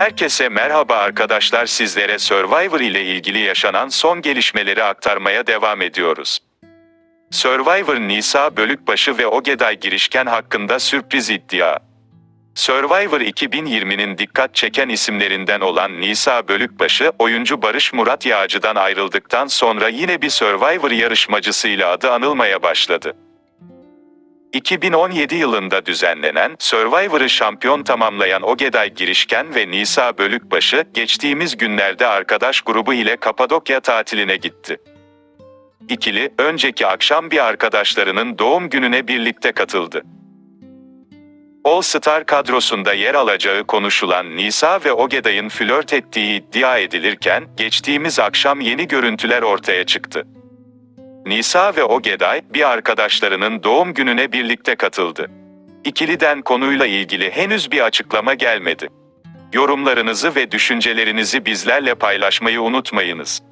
Herkese merhaba arkadaşlar sizlere Survivor ile ilgili yaşanan son gelişmeleri aktarmaya devam ediyoruz. Survivor Nisa Bölükbaşı ve Ogeday girişken hakkında sürpriz iddia. Survivor 2020'nin dikkat çeken isimlerinden olan Nisa Bölükbaşı, oyuncu Barış Murat Yağcı'dan ayrıldıktan sonra yine bir Survivor yarışmacısıyla adı anılmaya başladı. 2017 yılında düzenlenen Survivor'ı şampiyon tamamlayan Ogeday Girişken ve Nisa Bölükbaşı geçtiğimiz günlerde arkadaş grubu ile Kapadokya tatiline gitti. İkili önceki akşam bir arkadaşlarının doğum gününe birlikte katıldı. All Star kadrosunda yer alacağı konuşulan Nisa ve Ogeday'ın flört ettiği iddia edilirken geçtiğimiz akşam yeni görüntüler ortaya çıktı. Nisa ve Ogeday bir arkadaşlarının doğum gününe birlikte katıldı. İkiliden konuyla ilgili henüz bir açıklama gelmedi. Yorumlarınızı ve düşüncelerinizi bizlerle paylaşmayı unutmayınız.